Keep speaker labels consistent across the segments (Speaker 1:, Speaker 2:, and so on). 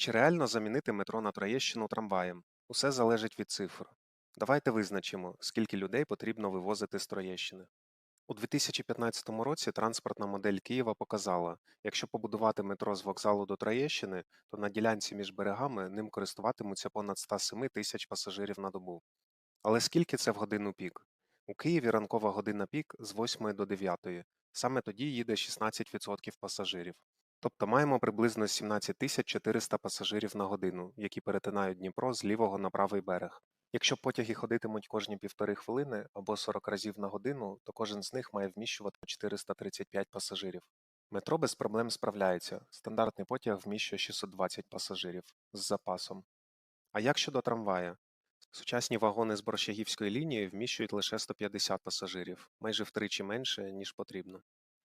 Speaker 1: Чи реально замінити метро на Троєщину трамваєм? Усе залежить від цифр. Давайте визначимо, скільки людей потрібно вивозити з Троєщини. У 2015 році транспортна модель Києва показала, якщо побудувати метро з вокзалу до Троєщини, то на ділянці між берегами ним користуватимуться понад 107 тисяч пасажирів на добу. Але скільки це в годину пік? У Києві ранкова година пік з 8 до 9. Саме тоді їде 16% пасажирів. Тобто маємо приблизно 17 тисяч 400 пасажирів на годину, які перетинають Дніпро з лівого на правий берег. Якщо потяги ходитимуть кожні півтори хвилини або 40 разів на годину, то кожен з них має вміщувати 435 пасажирів. Метро без проблем справляється. Стандартний потяг вміщує 620 пасажирів з запасом. А як щодо трамвая? Сучасні вагони з Борщагівської лінії вміщують лише 150 пасажирів, майже втричі менше, ніж потрібно.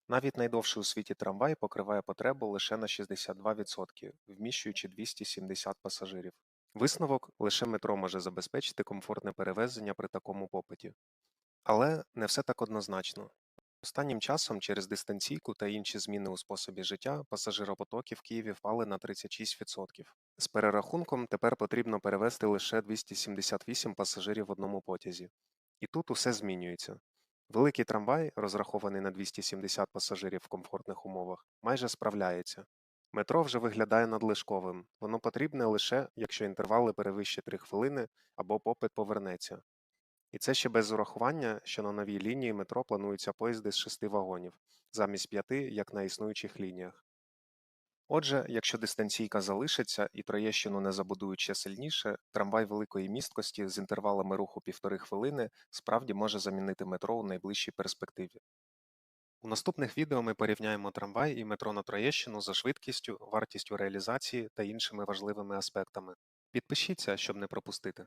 Speaker 1: Навіть найдовший у світі трамвай покриває потребу лише на 62%, вміщуючи 270 пасажирів. Висновок лише метро може забезпечити комфортне перевезення при такому попиті. Але не все так однозначно. Останнім часом через дистанційку та інші зміни у способі життя пасажиропотоки в Києві впали на 36%. З перерахунком тепер потрібно перевезти лише 278 пасажирів в одному потязі. І тут усе змінюється. Великий трамвай, розрахований на 270 пасажирів в комфортних умовах, майже справляється. Метро вже виглядає надлишковим, воно потрібне лише, якщо інтервали перевищать 3 хвилини або попит повернеться. І це ще без урахування, що на новій лінії метро плануються поїзди з шести вагонів, замість п'яти, як на існуючих лініях. Отже, якщо дистанційка залишиться і Троєщину не забудують ще сильніше, трамвай великої місткості з інтервалами руху півтори хвилини справді може замінити метро у найближчій перспективі. У наступних відео ми порівняємо трамвай і метро на Троєщину за швидкістю, вартістю реалізації та іншими важливими аспектами. Підпишіться, щоб не пропустити.